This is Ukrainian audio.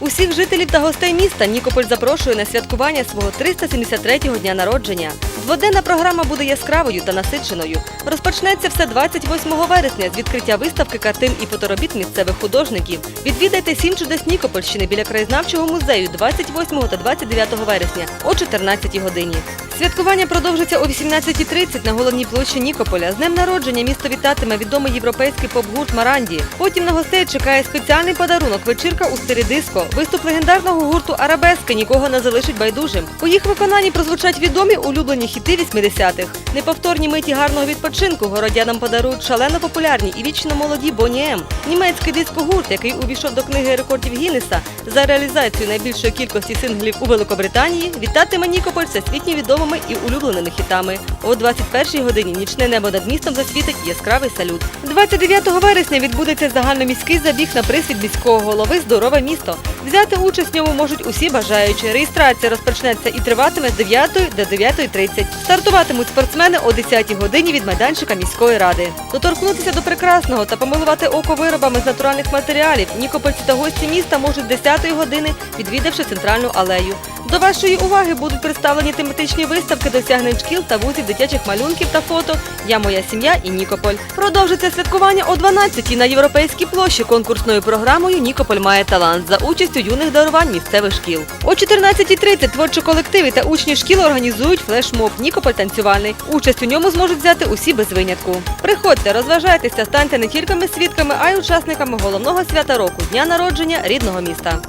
Усіх жителів та гостей міста Нікополь запрошує на святкування свого 373-го дня народження. Дводенна програма буде яскравою та насиченою. Розпочнеться все 28 вересня з відкриття виставки картин і фоторобіт місцевих художників. Відвідайте сім чудес Нікопольщини біля краєзнавчого музею 28 та 29 вересня о 14 годині. Святкування продовжиться о 18.30 на головній площі Нікополя. З днем народження місто вітатиме відомий європейський поп-гурт Маранді. Потім на гостей чекає спеціальний подарунок вечірка у стилі диско. Виступ легендарного гурту Арабески нікого не залишить байдужим. У їх виконанні прозвучать відомі улюблені хіти 80-х. Неповторні миті гарного відпочинку городянам подарують шалено популярні і вічно молоді Боні М. Німецький диско-гурт, який увійшов до книги рекордів Гіннеса за реалізацію найбільшої кількості синглів у Великобританії, вітатиме Нікополь всесвітньо відомими і улюбленими хітами. О 21-й годині нічне небо над містом засвітить яскравий салют. 29 вересня відбудеться загальноміський забіг на присвіт міського голови Здорове місто. Взяти участь в ньому можуть усі бажаючі. Реєстрація розпочнеться і триватиме з 9 до 9.30. Стартуватимуть спортсмени о 10 годині від майданчика міської ради. Доторкнутися до прекрасного та помилувати око виробами з натуральних матеріалів нікопольці та гості міста можуть з 10 години, відвідавши центральну алею. До вашої уваги будуть представлені тематичні виставки досягнень шкіл та вузів дитячих малюнків та фото Я моя сім'я і Нікополь. Продовжиться святкування о 12-й на європейській площі конкурсною програмою Нікополь має талант за участю юних дарувань місцевих шкіл. О 14.30 творчі колективи та учні шкіл організують флешмоб Нікополь танцювальний. Участь у ньому зможуть взяти усі без винятку. Приходьте, розважайтеся, станьте не тільки свідками, а й учасниками головного свята року дня народження рідного міста.